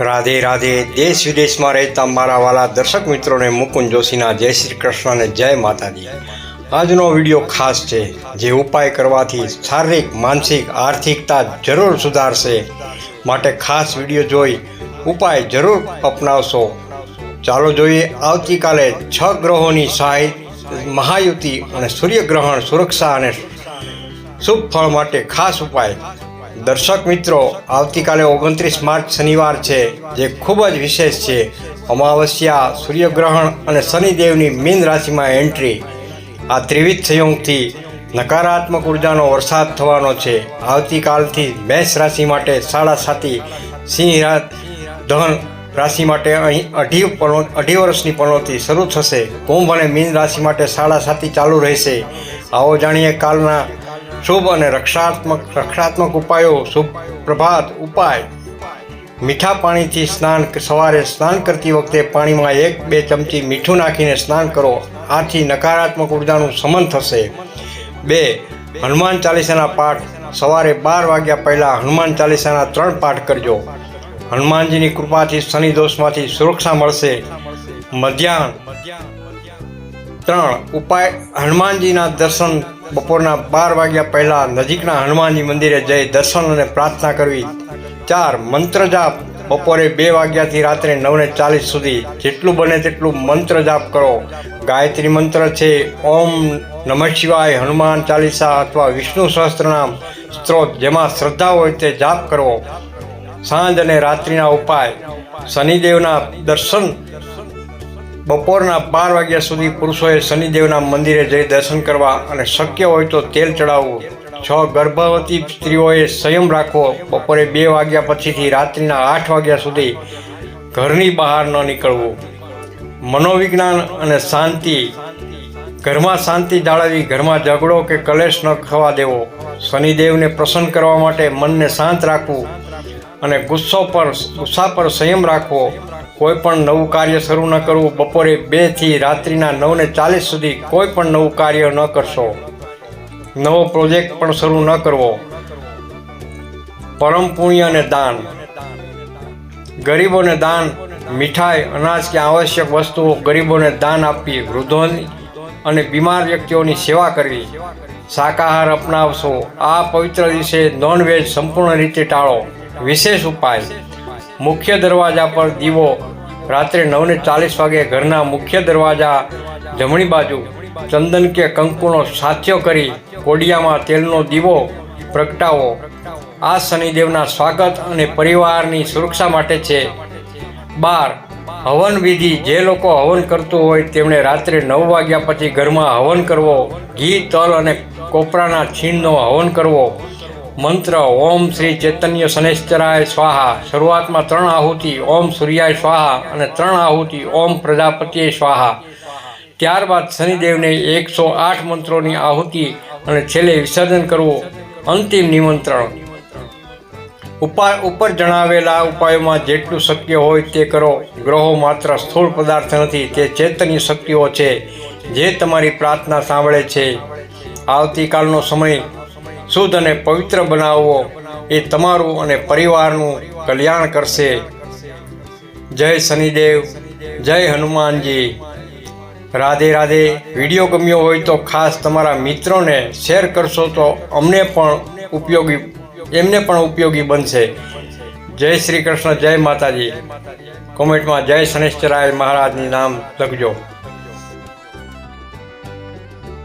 રાધે રાધે, દેશ વિદેશમાં રહેતા મારા વાલા દર્શક મિત્રોને મુકુંદ જોશીના જય શ્રી કૃષ્ણ અને જય માતાજી. આજનો વીડિયો ખાસ છે, જે ઉપાય કરવાથી શારીરિક, માનસિક, આર્થિકતા જરૂર સુધારશે. માટે ખાસ વીડિયો જોઈ ઉપાય જરૂર અપનાવશો. ચાલો જોઈએ, આવતીકાલે છ ગ્રહોની સહાય મહાયુતિ અને સૂર્યગ્રહણ, સુરક્ષા અને શુભ ફળ માટે ખાસ ઉપાય. દર્શક મિત્રો, આવતીકાલે ઓગણત્રીસ માર્ચ શનિવાર છે, જે ખૂબ જ વિશેષ છે. અમાવસ્યા, સૂર્યગ્રહણ અને શનિદેવની મીન રાશિમાં એન્ટ્રી. આ ત્રિવિધ સંયોગથી નકારાત્મક ઉર્જાનો વરસાદ થવાનો છે. આવતીકાલથી મેષ રાશિ માટે સાડા સાતી સિંહ ધન રાશિ માટે અહીં અઢી પનો, અઢી વર્ષની પણોતી શરૂ થશે. કુંભ અને મીન રાશિ માટે સાડા સાતી ચાલુ રહેશે. આવો જાણીએ કાલના શુભ અને રક્ષાત્મક રક્ષાત્મક ઉપાયો, શુભ પ્રભાત ઉપાય. મીઠા પાણીથી સ્નાન સવારે સ્નાન કરતી વખતે પાણીમાં એક, બે ચમચી મીઠું નાખીને સ્નાન કરો. આથી નકારાત્મક ઉર્જાનું સમન થશે. બે, હનુમાન ચાલીસાના પાઠ સવારે બાર વાગ્યા પહેલાં હનુમાન ચાલીસાના ત્રણ પાઠ કરજો. હનુમાનજીની કૃપાથી શનિ દોષમાંથી સુરક્ષા મળશે. મધ્યાહન ત્રણ, ઉપાય, હનુમાનજીના દર્શન બપોરના બાર વાગ્યા પહેલાં નજીકના હનુમાનજી મંદિરે જઈ દર્શન અને પ્રાર્થના કરવી. ચાર મંત્ર જાપ. બપોરે બે વાગ્યાથી રાત્રે નવને ચાલીસ સુધી જેટલું બને તેટલું મંત્ર જાપ કરો. ગાયત્રી મંત્ર છે, ઓમ નમઃ શિવાય હનુમાન ચાલીસા અથવા વિષ્ણુ સહસ્ત્રનામ સ્ત્રોત જેમાં શ્રદ્ધા હોય તે જાપ કરવો સાંજ અને રાત્રિના ઉપાય. શનિદેવના દર્શન બપોરના બાર વાગ્યા સુધી પુરુષોએ શનિદેવના મંદિરે જઈ દર્શન કરવા અને શક્ય હોય તો તેલ ચડાવવું. છ ગર્ભવતી સ્ત્રીઓએ સંયમ રાખવો. બપોરે બે વાગ્યા પછીથી રાત્રિના આઠ વાગ્યા સુધી ઘરની બહાર ન નીકળવું. મનોવિજ્ઞાન અને શાંતિ. ઘરમાં શાંતિ જાળવી, ઘરમાં ઝઘડો કે કલેશ ન થવા દેવો. શનિદેવને પ્રસન્ન કરવા માટે મનને શાંત રાખવું અને ગુસ્સો પર, ગુસ્સા પર સંયમ રાખવો. કોઈ પણ નવું કાર્ય શરૂ ન કરવું, બપોરે બેથી રાત્રિના નવને ચાલીસ સુધી કોઈ પણ નવું કાર્ય ન કરશો. નવો પ્રોજેક્ટ પણ શરૂ ન કરવો. પરમ પુણ્ય અને દાન. ગરીબોને દાન, મીઠાઈ, અનાજ કે આવશ્યક વસ્તુઓ ગરીબોને દાન આપવી, વૃદ્ધોની અને બીમાર વ્યક્તિઓની સેવા કરવી. શાકાહાર અપનાવશો. આ પવિત્ર દિવસે નોનવેજ સંપૂર્ણ રીતે ટાળો. વિશેષ ઉપાય. મુખ્ય દરવાજા પર દીવો. રાત્રે નવને ચાલીસ વાગે ઘરના મુખ્ય દરવાજા જમણી બાજુ ચંદન કે કંકુનો સાથ્યો કરી કોડિયામાં તેલનો દીવો પ્રગટાવો. આ શનિદેવના સ્વાગત અને પરિવારની સુરક્ષા માટે છે. બાર. હવન વિધિ. જે લોકો હવન કરતું હોય તેમણે રાત્રે નવ વાગ્યા પછી ઘરમાં હવન કરવો. ઘી, તલ અને કોપરાના છીણનો હવન કરવો. મંત્ર, ઓમ શ્રી ચૈતન્ય શનેશ્ચરાય સ્વાહા. શરૂઆતમાં ત્રણ આહુતિ, ઓમ સૂર્યાય સ્વાહા અને ત્રણ આહુતિ, ઓમ પ્રજાપતિએ સ્વાહા. ત્યારબાદ શનિદેવને એકસો આઠ મંત્રોની આહુતિ અને છેલ્લે વિસર્જન કરવું અંતિમ નિમંત્રણ. ઉપાય ઉપર જણાવેલા ઉપાયોમાં જેટલું શક્ય હોય તે કરો. ગ્રહો માત્ર સ્થૂળ પદાર્થ નથી, તે ચેતનની શક્તિઓ છે, જે તમારી પ્રાર્થના સાંભળે છે. આવતીકાલનો સમય શુદ્ધ અને પવિત્ર બનાવવો એ તમારું અને પરિવારનું કલ્યાણ કરશે. જય શનિદેવ, જય હનુમાનજી. રાધે રાધે. વીડિયો ગમ્યો હોય તો ખાસ તમારા મિત્રોને શેર કરશો તો અમને પણ ઉપયોગી, એમને પણ ઉપયોગી બનશે. જય શ્રી કૃષ્ણ, જય માતાજી. કોમેન્ટમાં જય શનિશ્ચરાય મહારાજની નામ લખજો.